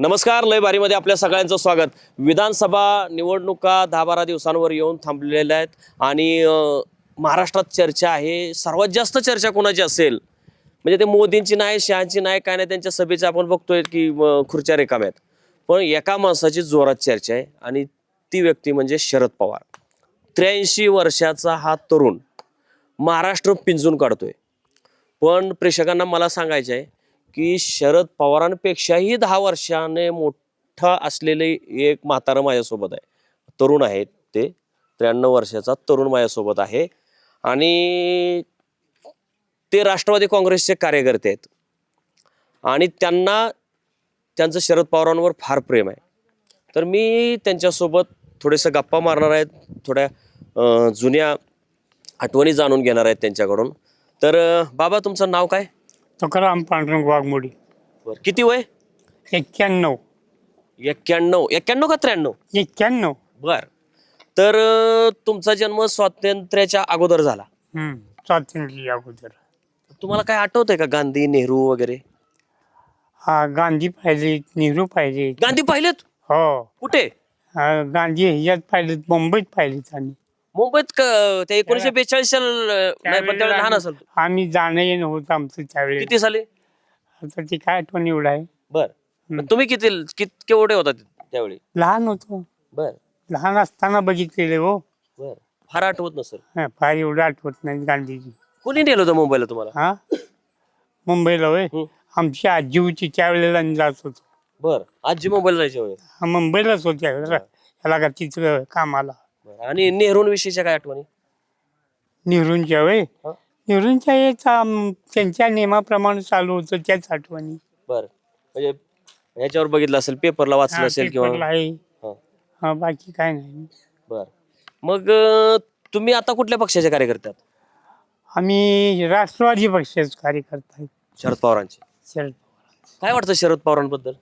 नमस्कार लय बारीमध्ये आपल्या सगळ्यांचं स्वागत. विधानसभा निवडणुका दहा बारा दिवसांवर येऊन थांबलेल्या आहेत आणि महाराष्ट्रात चर्चा आहे. सर्वात जास्त चर्चा कोणाची असेल? म्हणजे ते मोदींची नाही शहाची नाही काय नाही त्यांच्या सभेचे आपण बघतोय की खुर्च्या रिकाम्या आहेत. पण एका माणसाची जोरात चर्चा आहे आणि ती व्यक्ती म्हणजे शरद पवार. त्र्याऐंशी वर्षाचा हा तरुण महाराष्ट्र पिंजून काढतोय. पण प्रेक्षकांना मला सांगायचं आहे की शरद पवारांपेक्षाही दहा वर्षाने मोठा असलेले एक म्हातारं माझ्यासोबत आहे. तरुण आहेत ते. त्र्याण्णव वर्षाचा तरुण माझ्यासोबत आहे. आणि ते राष्ट्रवादी काँग्रेसचे कार्यकर्ते आहेत. आणि त्यांना त्यांचं शरद पवारांवर फार प्रेम आहे. तर मी त्यांच्यासोबत थोडेसं गप्पा मारणार आहेत थोड्या जुन्या आठवणी जाणून घेणार आहेत त्यांच्याकडून. तर बाबा तुमचं नाव काय? तुकाराम पांडुरंग वाघमोडी. बरं किती वय? एक्क्याण्णव. एक्क्याण्णव. एक्क्याण्णव का त्र्याण्णव? एक्क्याण्णव. बर. तर अं, तुमचा जन्म स्वातंत्र्याच्या अगोदर झाला. हम्म, स्वातंत्र्य अगोदर. तुम्हाला काय आठवतंय का गांधी नेहरू वगैरे? हा गांधी पाहिले नेहरू पाहिले गांधी पाहिलेत? हो. कुठे? हा, गांधी ह्याच्यात पाहिलेत मुंबईत पाहिलेत आम्ही. मुंबईत क- ते एकोणीशे बेचाळीस लहान असेल आम्ही जाणं येणं होतं आमचं त्यावेळेस किती साली? आता ती काय आठवण एवढं आहे. बर. हम्म. तुम्ही किती कित केवढे होता त्यावेळी? लहान होतो. बर. लहान असताना बघितलेले हो. बर. फार आठवत नसेल. हा, फार एवढं आठवत नाही गांधीजी. कोणी नेलं होतं मुंबईला तुम्हाला? हा? मुंबईला होय? हम्म. आमची आजी होती त्यावेळेला आम्ही जात होतो. बर. आजी मुंबईला जायच्या वेळेस हा, मुंबईलाच होत्या ह्याला का तिचं कामाला. बरं. आणि नेहरूंविषयीच्या काय आठवणी? नेहरूंच्या वय हा. नेहरूंच्या आम- त्यांच्या नियमाप्रमाणे चालू होतं त्याच आठवणी. बर. म्हणजे ह्याच्यावर बघितलं असेल पेपरला वाचलं हा, असेल पेपरला किंवा आहे. हा, हा, बाकी काय नाही. बर. मग अं, तुम्ही आता कुठल्या पक्षाचे कार्यकर्ते आहात? आम्ही राष्ट्रवादी पक्षाचे कार्यकर्ता आहेत. शरद पवारांचे. शरद काय वाटतं शरद पवारांबद्दल?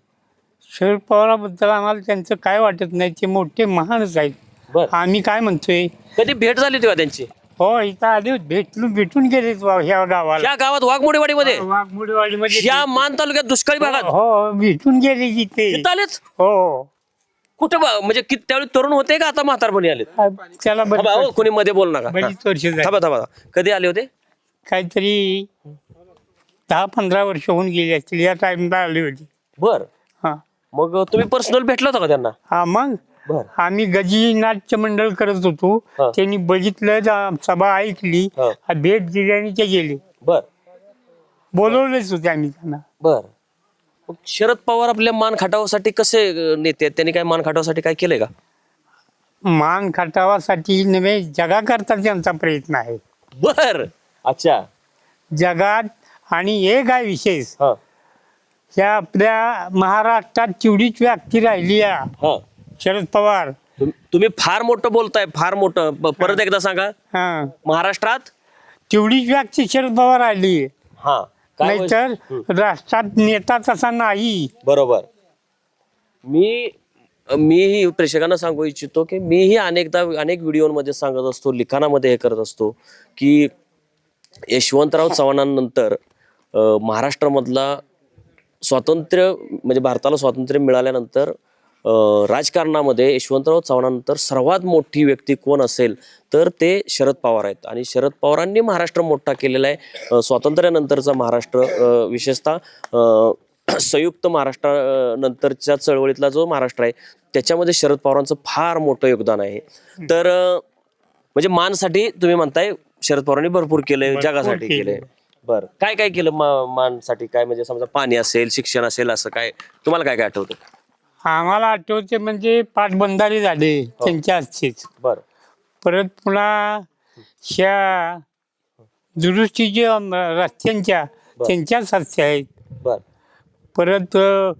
शरद पवाराबद्दल आम्हाला त्यांचं काय वाटत नाही ते मोठे महानच आहेत. बर. आम्ही काय म्हणतोय? कधी भेट झाली तेव्हा त्यांची? हो इथं आले होते, भेटून भेटून गेले ह्या गावाला. या गावात वाघमोडेवाडीमध्ये? वाघमुडेवाडीमध्ये या मान तालुक्यात दुष्काळी भागात? हो भेटून गेले तिथे इथं आलेच? हो. कुठं बा- म्हणजे किती त्यावेळी तरुण होते का आता म्हातारपणी आलेत? त्याला थांबा, हो, कोणी मध्ये बोल नका. हा. बरीच वर्ष झाली. थांबा थांबा. कधी आले होते? काहीतरी दहा पंधरा वर्ष होऊन गेली असतील. या टाइमला आली होती. बर. हा. मग तुम्ही पर्सनल भेटला होता का त्यांना? हा मग? बर. आम्ही गजी नाट्य मंडळ करत होतो. हा. त्यांनी बघितलं जा- सभा ऐकली हा. हा, भेट दिली आणि ते गेले. बर. बोलवलेच होते आम्ही त्यांना. बर. मग शरद पवार आपल्या मान खाटावासाठी कसे अं, नेते आहेत? त्यांनी काय मान खाटावासाठी काय केलंय का? मान खटावासाठी नव्हे जगाकरता त्यांचा प्रयत्न आहे. बर. अच्छा. जगात आणि एक आहे विशेष? हा. ह्या आपल्या महाराष्ट्रात तेवढीच व्यक्ती राहिली आहे हा. शरद पवार. तुम- तुम्ही फार मोठं बोलताय फार मोठं. परत एकदा सांगा. हा. महाराष्ट्रात? तेवढीच व्यक्ती शरद पवार आली. हा. काय नाहीतर राष्ट्रात नेता तसा नाही. बरोबर. मी मीही प्रेक्षकांना सांगू इच्छितो की मीही अनेकदा अनेक व्हिडिओमध्ये सांगत असतो लिखाणामध्ये हे करत असतो की यशवंतराव चव्हाणांनंतर अं, महाराष्ट्रामधला स्वातंत्र्य म्हणजे भारताला स्वातंत्र्य मिळाल्यानंतर राजकारणामध्ये यशवंतराव चव्हाणांनंतर सर्वात मोठी व्यक्ती कोण असेल तर ते शरद पवार आहेत. आणि शरद पवारांनी महाराष्ट्र मोठा केलेला आहे. स्वातंत्र्यानंतरचा महाराष्ट्र विशेषतः संयुक्त महाराष्ट्र अं, नंतरच्या चळवळीतला जो महाराष्ट्र आहे त्याच्यामध्ये शरद पवारांचं फार मोठं योगदान आहे. तर म्हणजे मानसाठी तुम्ही म्हणताय शरद पवारांनी भरपूर केलंय जगासाठी केलंय. बर काय काय केलं मानसाठी? काय म्हणजे समजा पाणी असेल शिक्षण असेल असं काय? तुम्हाला काय काय आठवतं? आम्हाला आठवते म्हणजे पाटबंधारे झाले त्यांच्या हस्तेच बर. परत पुन्हा ह्या दुरुस्तीचे अम, रस्त्यांच्या त्यांच्याच हस्ते आहेत. बर. परत अ,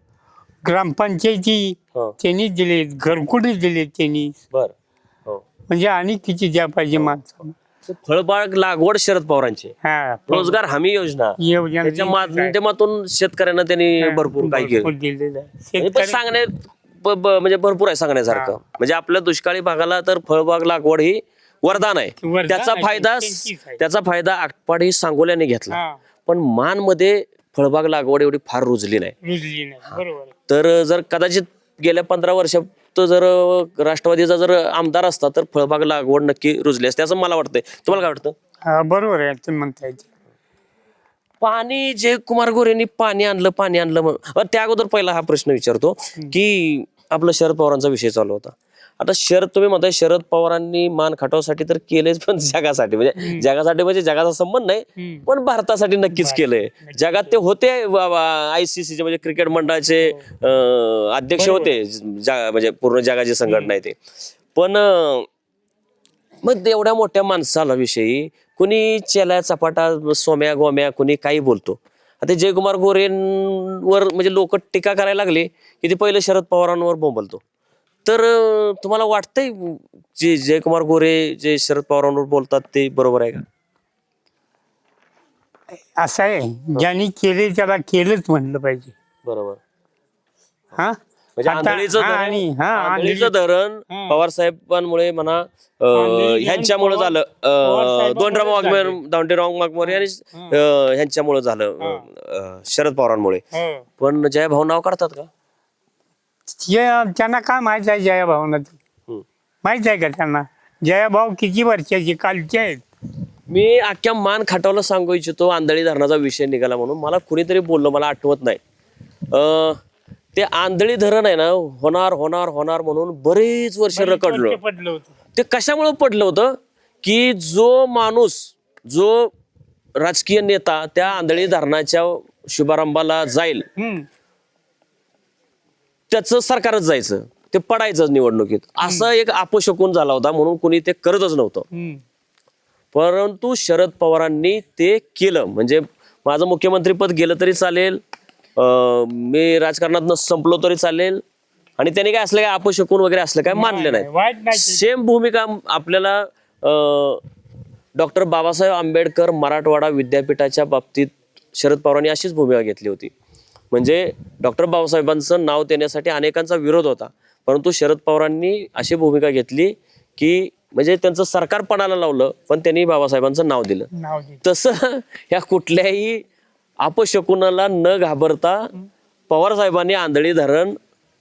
ग्रामपंचायती हो. त्यांनी दिले घरकुडी दिले त्यांनी. बर. हो. म्हणजे आणि किती द्या पाहिजे माणसाला. फळबाग लागवड शरद पवारांची. हा रोजगार हमी योजना. योजना त्याच्या माध्यमातून शेतकऱ्यांना त्यांनी भरपूर काही केलं. दिलेलं आहे. म्हणजे पण शेतकरी- सांगणे ब- ब- म्हणजे भरपूर आहे सांगण्यासारखं. म्हणजे आपल्या दुष्काळी भागाला तर फळबाग लागवड ही वरदान आहे. वरदान त्याचा आहे, फायदा त्यांचीच आहे. त्याचा फायदा आटपाडी ही सांगोल्याने घेतला. हा. पण मानमध्ये फळबाग लागवड एवढी फार रुजली नाही. रुजली नाही. बरोबर. आहे. तर जर कदाचित गेल्या पंधरा वर्षात तो जर राष्ट्रवादीचा जर आमदार असता तर फळबाग लागवड नक्की रुजली असते असं मला वाटतंय. तुम्हाला काय वाटतं? हा, बरोबर आहे तुम्ही म्हणताय ते. पाणी जे कुमार गोरेंनी पाणी आणलं पाणी आणलं अं, त्या अगोदर पहिला हा प्रश्न विचारतो की आपलं शरद पवारांचा विषय चालू होता. आता शरद तुम्ही म्हणताय शरद पवारांनी मान खाटावसाठी तर केलेच पण जगासाठी. म्हणजे जगासाठी म्हणजे जगाचा संबंध नाही. पण भारतासाठी नक्कीच केलंय. जगात ते होते आय सी चे म्हणजे क्रिकेट मंडळाचे अं, अध्यक्ष होते म्हणजे पूर्ण जगाची संघटना आहे ते. पण मग एवढ्या मोठ्या माणसाला विषयी कुणी चेल्या चपाटा सोम्या गोम्या कुणी काही बोलतो. आता जयकुमार गोरेंवर म्हणजे लोक टीका करायला लागले की ते पहिले शरद पवारांवर बोंबलतो. तर तुम्हाला वाटतंय जे जयकुमार गोरे जे शरद पवारांवर बोलतात ते बरोबर आहे का? असं आहे. ज्यांनी केले त्याला केलंच म्हणलं पाहिजे. बरोबर. हा? म्हणजे आता- आंधळीचं हा, धरण आणि हा आंधळीचं आंधळी- धरण. पवार साहेबांमुळे म्हणा आंधळी ह्यांच्यामुळे झालं. पवार अं, साहेबांमुळे दोनराव वाघमारे आणि अं, ह्यांच्यामुळे झालं अं, शरद पवारांमुळे. हो. पण जय भाऊ नाव काढतात का? जे- त्यांना काय माहीत आहे जया भावना? हम्म. माहीत आहे का त्यांना? जया भाऊ किती वर्षाची कालचे आहेत. मी अख्ख्या मान खाटावला सांगू इच्छितो आंधळी धरणाचा विषय निघाला म्हणून. मला कुणीतरी बोललं मला आठवत नाही. अं, ते आंधळी धरण आहे ना होणार होणार होणार म्हणून बरेच वर्ष रकडलं पडलं होतं. ते कशामुळे पडलं होतं? की जो माणूस जो राजकीय नेता त्या आंधळी धरणाच्या शुभारंभाला जाईल हम्म. त्याचं सरकारच जायचं. ते पडायचं निवडणुकीत. असं एक अपशकून झाला होता म्हणून कुणी ते करतच नव्हतं. परंतु शरद पवारांनी ते केलं. म्हणजे माझं मुख्यमंत्रीपद गेलं तरी चालेल. अं, मी राजकारणात संपलो तरी चालेल. आणि त्यांनी काय असलं काय अपशकून वगैरे असलं काय मानलं नाही. सेम भूमिका आपल्याला डॉक्टर बाबासाहेब आंबेडकर मराठवाडा विद्यापीठाच्या बाबतीत शरद पवारांनी अशीच भूमिका घेतली होती. म्हणजे डॉक्टर बाबासाहेबांचं नाव देण्यासाठी अनेकांचा विरोध होता. परंतु शरद पवारांनी अशी भूमिका घेतली की म्हणजे त्यांचं सरकार पणाला लावलं पण त्यांनी बाबासाहेबांचं नाव दिलं. तसं या कुठल्याही अपशकुनाला न घाबरता पवार साहेबांनी आंधळी धरण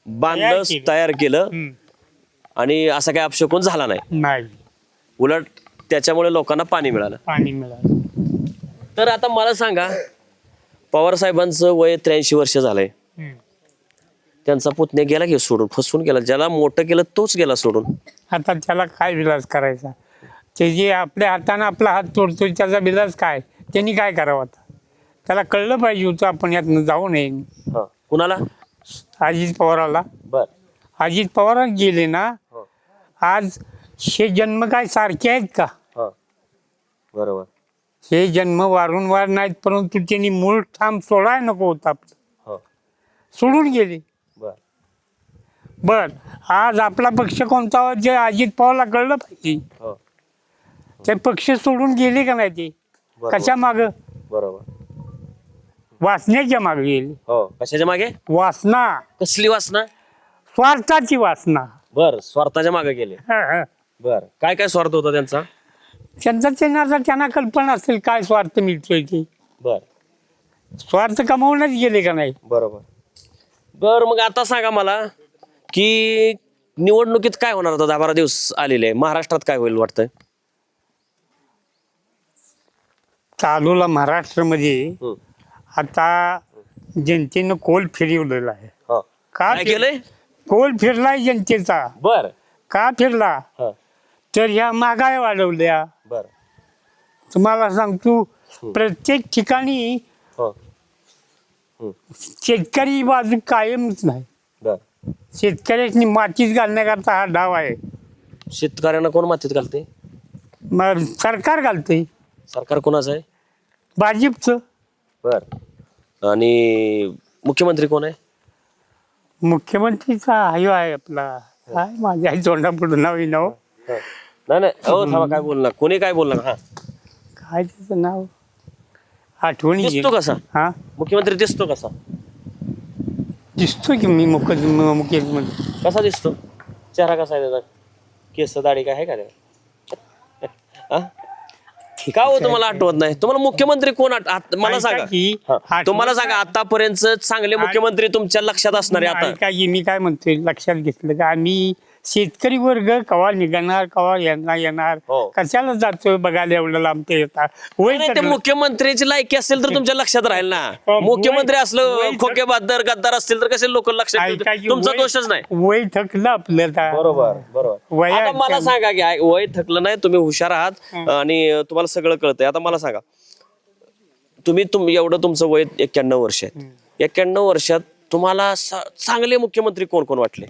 बांधलं. तयार केलं. आणि असा काही अपशकून झाला नाही. नाही. उलट त्याच्यामुळे लोकांना पाणी मिळालं. पाणी मिळालं. तर आता मला सांगा पवार साहेबांचं वय त्र्याऐंशी वर्ष झालंय. त्यांचा पुतण्या गेला की सोडून फसवून गेला. ज्याला मोठं केलं तोच गेला सोडून. आता त्याला काय विलास करायचा? ते जे आपल्या हाताने आपला हात तोडतो त्याचा विलास काय? त्यांनी काय करावं आता? त्याला कळलं पाहिजे होतं आपण यातनं जाऊ नये. हा. कुणाला? अजित पवाराला. बर. अजित पवार गेले ना? हो. आज हे जन्म काय सारखे आहेत का? हा. बरोबर. हे जन्म वारंवार नाहीत परंतु त्यांनी मूळ ठाम सोडाय नको होता. हो. सोडून गेले. बर. बर आज आपला पक्ष कोणता होता जे अजित पवारला कळलं पाहिजे. हो. ते पक्ष सोडून गेले का नाही ते? बरोबर. कशा माग? बरोबर. वासनेच्या मागे गेले. हो. कशाच्या मागे? वासना. कसली वासना? स्वार्थाची वासना. बर स्वार्थाच्या मागे गेले. हं, हं. बर. काय काय स्वार्थ होता त्यांचा? त्यांचा त्यांना कल्पना असेल काय स्वार्थ मिळतोय ते? बर. स्वार्थ कमावूनच गेले का नाही? बरोबर. बर मग आता सांगा मला की निवडणुकीत काय होणार आता? दहा बारा दिवस आलेले आहे महाराष्ट्रात काय होईल वाटतंय? चालूला महाराष्ट्रामध्ये. आता जनतेनं कोल फिरवलेला आहे. हा. का काय फिर- केलंय कोल फिरलाय जनतेचा. बर. का फिरला? हा. तर ह्या महागाई वाढवल्या. बर. तुम्हाला सांगतो प्रत्येक ठिकाणी हो. शेतकरी बाजू कायमच नाही. बर. शेतकऱ्यांनी मातीत घालण्याकरता हा डाव आहे. शेतकऱ्यांना कोण मातीत घालते मग सरकार घालतंय. सरकार कोणाचं आहे? भाजपचं. बर. आणि मुख्यमंत्री कोण आहे? मुख्यमंत्रीचा आयो आहे आपला. काय माझ्या आई तोंडापुढं नाव नाव. नाही नाही. हो थांबा काय बोलणार? कोणी काय बोलणार? हा. काय त्याचं नाव? आठवणी. दिसतो कसा? हा? मुख्यमंत्री दिसतो कसा? दिसतो की मी मुख मुख्यमंत्री कसा दिसतो? चेहरा कसा आहे त्याचा? केस दाढी काय आहे का त्याला? हा? का हो तुम्हाला आठवत नाही? तुम्हाला मुख्यमंत्री कोण आठ- आत- मला ऐका सांगा. की, हा. तुम्हाला सांगा आतापर्यंत चांगले मुख्यमंत्री तुमच्या लक्षात असणारे आता. ऐका की मी काय म्हणतोय? लक्षात घेतलं का? आम्ही शेतकरी वर्ग कवा निघणार कवा येणार येणार? हो. कशाला जातोय बघायला एवढं लांब ते येतात? वय नाही ते ठरलं. मुख्यमंत्र्याची लायकी असेल तर तुमच्या लक्षात राहील ना. हो, मुख्यमंत्री असलं वय खोके बहादर गद्दार असतील तर कसे लोक लक्षात ऐका ठेवतील? की तुमचा वय- दोषच नाही. वय थकलं आपलं आता. बरोबर बरोबर. वया- आता मला सांगा की आय- वय थकलं नाही तुम्ही हुशार आहात आणि तुम्हाला सगळं कळतंय. आता मला सांगा तुम्ही तुम एवढं तुमचं वय एक्क्याण्णव वर्ष आहे एक्क्याण्णव वर्षात तुम्हाला स- चांगले मुख्यमंत्री कोण कोण वाटले?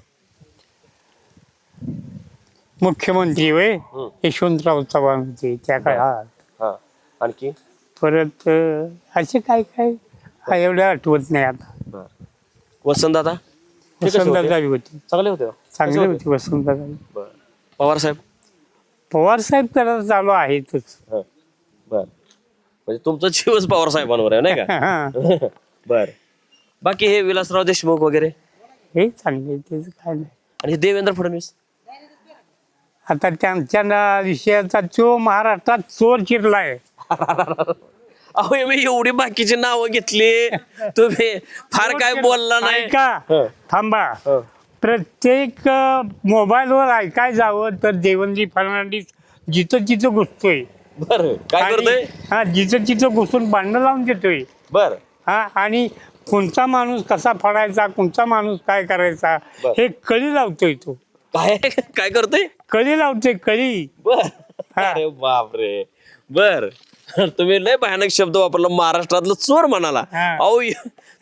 मुख्यमंत्री वय हं. यशवंतराव चव्हाण होते त्या काळात. हा. आणखी? परत अं, असे काय काय? हा, एवढं आठवत नाही आता. वसंतदादा? ते कसे होते? वसंतदादा होते. चांगले होते का? चांगले होते? वसंतदादा बरं. पवार साहेब? पवार साहेब तर चालू आहेतच. बर. म्हणजे तुमचं जीवच पवार साहेबांवर आहे नाही का? हा. बर. बाकी हे विलासराव देशमुख वगैरे? हे चांगले त्याचं काय नाही. आणि हे देवेंद्र फडणवीस? आता त्यांच्या ना विषयाचा तो महाराष्ट्रात चोर शिरलाय अहो मी एवढी बाकीची नावं घेतली. तुम्ही फार काय बोलला नाही. ऐका हं. थांबा. हं. प्रत्येक मोबाईलवर ऐकाय जावं तर देवेंद्र फडणवीस जिथं जिथं घुसतोय. बर काय आणि- करतोय? हा जिथं जिथं घुसून भांडणं लावून देतोय. बर. हा आणि कोणता माणूस कसा फडायचा कोणता माणूस काय करायचा बर. हे कळी लावतोय तो. काय? काय करतोय? कळी लावतोय कळी. बर. हा. अरे बापरे. बर. तुम्ही लय भयानक शब्द वापरला महाराष्ट्रातलं चोर म्हणाला. हा. अहो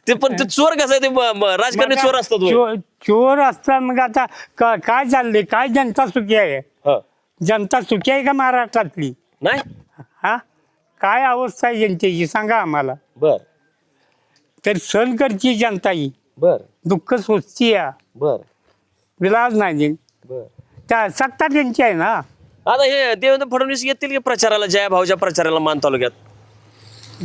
ते पण ते चोर कसं आहे ते राजकारणी चोर असतात होय. चो- चोर असतात मग आता का- काय चाललंय? काय जनता सुखी आहे? हं. जनता सुखी आहे का महाराष्ट्रातली? नाही. हा? काय अवस्था आहे जनतेची सांगा आम्हाला. बर. तर सण करची जनता ही बर. दुःख सोचती या. बर. विलाज नाही त्या सत्ता त्यांची आहे ना? आता हे देवेंद्र फडणवीस येतील की प्रचाराला जया भाऊच्या प्रचाराला मान तालुक्यात?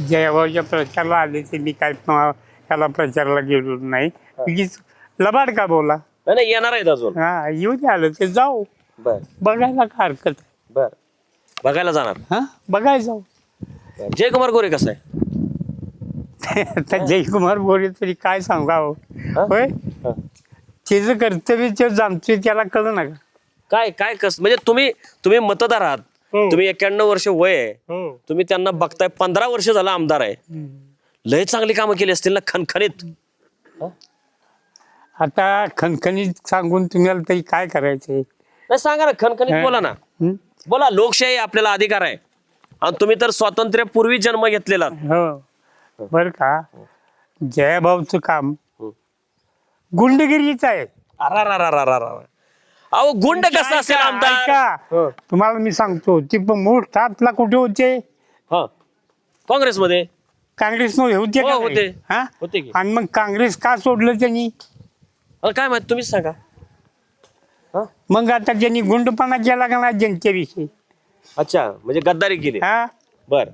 जयभाऊच्या प्रचाराला आले ते मी काय ह्याला प्रचाराला गेलो नाही. उगीच लबाड का बोला? नाही, नाही येणार आहेत अजून. हा येऊ दे आलं ते जाऊ. बर. बघायला काय हरकत आहे. बर. बघायला जाणार. हा बघायला जाऊ. जयकुमार गोरे कसं आहे? आता जयकुमार बोरे तरी काय सांगावं? होय. त्याचं कर्तव्य ते जाणतोय त्याला कळलं ना का काय काय कस म्हणजे तुम्ही तुम्ही मतदार आहात. हो. तुम्ही एक्क्याण्णव वर्ष वय आहे. हो. तुम्ही त्यांना बघताय पंधरा वर्ष झालं आमदार आहे. लय चांगली कामं केली असतील ना खणखणीत आता खणखणीत सांगून तुम्हाला तरी काय करायचंय? नाही सांगा ना खणखणीत हा. बोला ना. हं? बोला लोकशाही आपल्याला अधिकार आहे. आणि तुम्ही तर स्वातंत्र्यपूर्वी जन्म घेतलेला हो. बर का? जयभाऊचं काम हं. गुंडगिरीच आहे अरारारारारारा. अहो गुंड कसं असेल ऐका, आमदार ऐका. हं. तुम्हाला मी सांगतो ती मोठातला कुठे होते हा काँग्रेसमध्ये काँग्रेसमध्ये होते हो, का होते. हा? होते की. आणि मग काँग्रेस का सोडलं त्यांनी अहो, काय माहीत तुम्हीच सांगा हा? मग आता त्यांनी गुंडपणा केला का नाही जनतेविषयी अच्छा म्हणजे गद्दारी केली हा बर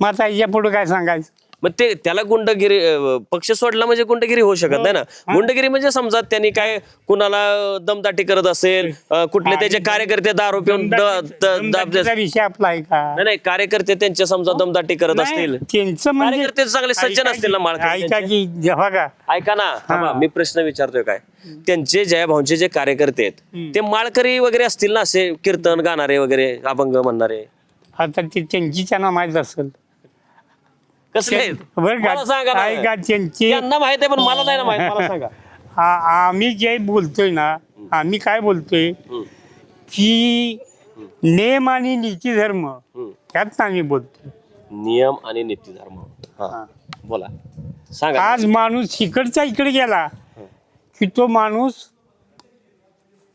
मग आता याच्यापुढे काय सांगायचं मग ते त्याला गुंडगिरी अं, पक्ष सोडला म्हणजे गुंडगिरी होऊ शकत नाही ना? गुंडगिरी म्हणजे समजा त्यांनी काय कुणाला दमदाटी करत असेल अं, कुठले त्याचे कार्यकर्ते दारू पिऊन द- द- दाब देत- दमदाटीचा विषय आपला आहे का? नाही नाही कार्यकर्ते त्यांच्या समजा दमदाटी करत नाही, असतील. त्यांचं म्हणजे कार्यकर्ते चांगले सज्जन ऐका असतील ना की- माळकरी ऐका त्यांचे. की जेव्हा का ऐका ना थांबा, हा. मी प्रश्न विचारतोय काय? त्यांचे जयाभाऊंचे जे कार्यकर्ते आहेत ते माळकरी वगैरे असतील ना असे कीर्तन गाणारे वगैरे अभंग म्हणणारे? आता ते त्यांची त्यांना माहीत असेल. कसले? बरं मला सांगा का ना. ऐका त्यांची त्यांना माहीत आहे पण मला नाही ना माहीत. मला सांगा. आ- आम्ही जे बोलतोय ना आम्ही काय बोलतोय? हम्म, की नेम आणि नीती धर्म हम्म. ह्यात आम्ही बोलतोय. नियम आणि नीतिधर्म हा बोला. सांगा. आज माणूस इकडचा इकडे गेला की तो माणूस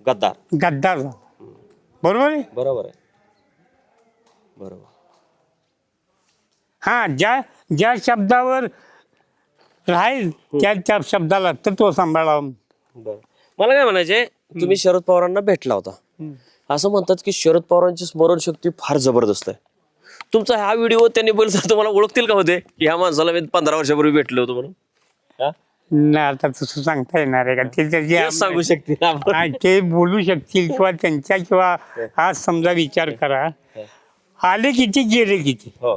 गद्दार. गद्दार झाला. बरोबर आहे? बरोबर आहे. बरोबर. हा ज्या ज्या शब्दावर राहील त्या त्या शब्दाला तर तो सांभाळा. बरं. मला काय म्हणायचे तुम्ही शरद पवारांना भेटला होता. असं म्हणतात की शरद पवारांची स्मरणशक्ती फार जबरदस्त आहे. तुमचा हा व्हिडिओ त्यांनी बघितला तुम्हाला ओळखतील का होते? ह्या माणसाला मी पंधरा वर्षापूर्वी भेटलो होतो म्हणून. हा? नाही आता तसं सांगता येणार आहे का? ते तेच सांगू शकतील आपण. हा, ते बोलू शकतील किंवा त्यांच्या किंवा आज समजा विचार करा. आले किती गेले किती? हो.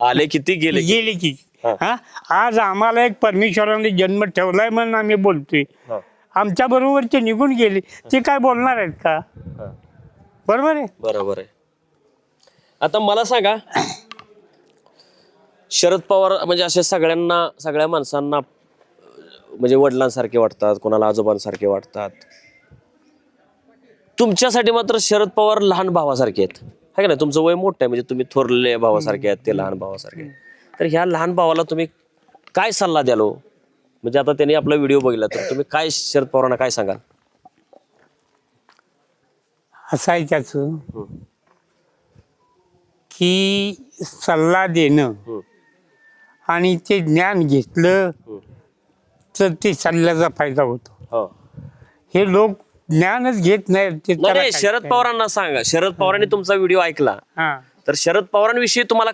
आले किती? गेले किती? गेले किती हा. हा? आज आम्हाला एक परमेश्वराने जन्म ठेवलाय म्हणून आम्ही बोलतोय. हा, आमच्या बरोबर ते निघून गेले. ते काय बोलणार आहेत का? हा. बरोबर आहे? बरोबर आहे. आता मला सांगा शरद पवार म्हणजे असे सगळ्यांना सगळ्या माणसांना अं, म्हणजे वडिलांसारखे वाटतात कोणाला आजोबांसारखे वाटतात. तुमच्यासाठी मात्र शरद पवार लहान भावासारखे आहेत. है का नाही तुमचं वय मोठं आहे म्हणजे तुम्ही थोरले भावासारखे आहेत ते लहान भावासारखे आहेत. तर ह्या लहान भावाला तुम्ही काय सल्ला द्याल हो? म्हणजे आता त्यांनी आपला व्हिडिओ बघितला तर तुम्ही काय शरद पवारांना काय सांगाल असं आहे त्याचं हम्म. की सल्ला देणं हम्म. आणि ते ज्ञान घेतलं हम्म. तर ते सल्ल्याचा फायदा होतो हो हे लोक ज्ञानच घेत ते नाही त्याला नाही, काय शरद पवारांना सांगा. शरद पवारांनी तुमचा व्हिडिओ ऐकला. हा. तर शरद पवारांविषयी तुम्हाला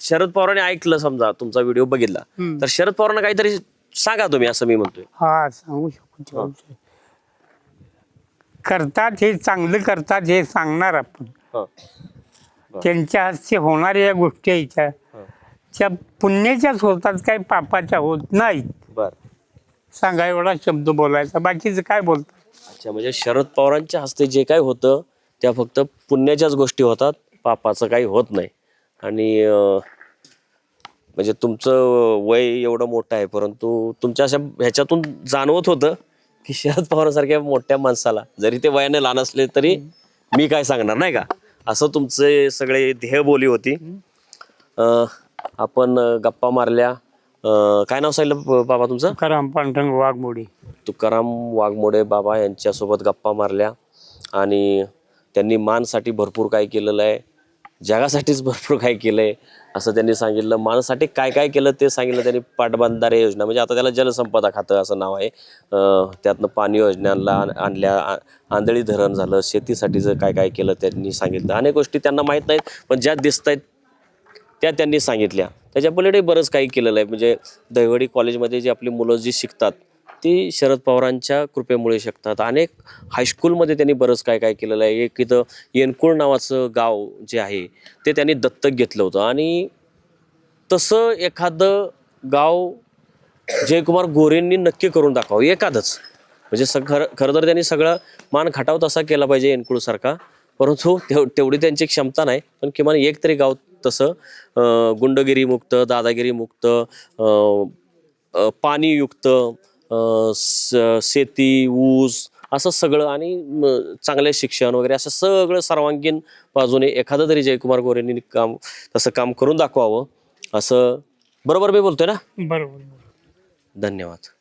शरद पवारांनी ऐकलं समजा तुमचा व्हिडिओ बघितला. तर शरद पवारांना काहीतरी सांगा तुम्ही असं मी म्हणतोय. हा सांगू शकतो. करतात हे चांगलं करतात हे सांगणार आपण. त्यांच्या हस्ते होणाऱ्या या गोष्टी आहेत त्या. त्या पुण्याच्याच होतात काही पापाच्या होत नाहीत. बर. सांगा एवढा शब्द बोलायचा. बाकीचं काय बोलतात अच्छा म्हणजे शरद पवारांच्या हस्ते जे काय होतं त्या फक्त पुण्याच्याच गोष्टी होतात पापाचं काही होत नाही. आणि अं, म्हणजे तुमचं वय एवढं मोठं आहे परंतु तुमच्या अशा ह्याच्यातून जाणवत होतं की शरद पवारांसारख्या मोठ्या माणसाला जरी ते वयाने लहान असले तरी मी काय सांगणार नाही का? असं तुमचे सगळे ध्येयबोली होती. अं, आपण अं, गप्पा मारल्या. अं, काय नाव सांगितलं बाबा तुमचं? तुकाराम पांढरंग वाघमोडी. तुकाराम वाघमोडे बाबा यांच्यासोबत गप्पा मारल्या आणि त्यांनी मानसाठी भरपूर काय केलेलं आहे. जगासाठीच भरपूर काय केलं आहे असं त्यांनी सांगितलं. मानसाठी काय काय केलं ते सांगितलं त्यांनी. पाटबंधारे योजना म्हणजे आता त्याला जलसंपदा खातं असं नाव आहे. अं, त्यातनं पाणी योजनांना आण- आणल्या आ- आंधळी धरण झालं. शेतीसाठीचं काय काय केलं त्यांनी सांगितलं. अनेक गोष्टी त्यांना माहीत नाहीत पण ज्या दिसत आहेत त्या त्यांनी सांगितल्या. त्याच्या पलीकडे बरंच काही केलेलं आहे. म्हणजे दहिवडी कॉलेजमध्ये जी आपली मुलं जी शिकतात ती शरद पवारांच्या कृपेमुळे शिकतात. अनेक हायस्कूलमध्ये त्यांनी बरंच काय काय केलेलं आहे. एक इथं येनकुळ नावाचं गाव जे आहे ते त्यांनी दत्तक घेतलं होतं. आणि तसं एखादं गाव जयकुमार गोरेंनी नक्की करून दाखवावं. एखादंच. म्हणजे सग खरं खरं तर त्यांनी सगळं मान खटाव तसा केला पाहिजे येनकुळसारखा परंतु तेव तेवढी त्यांची क्षमता नाही. पण किमान एक तरी गाव तसं अं, गुंडगिरी मुक्त दादागिरी मुक्त अं, अं, पाणीयुक्त शेती ऊस असं सगळं आणि चांगले शिक्षण वगैरे असं सगळं सर्वांगीण बाजूने एखादं तरी जयकुमार गोरेंनी काम तसं काम करून दाखवावं असं बरोबर मी बोलतोय ना? बरोबर. धन्यवाद.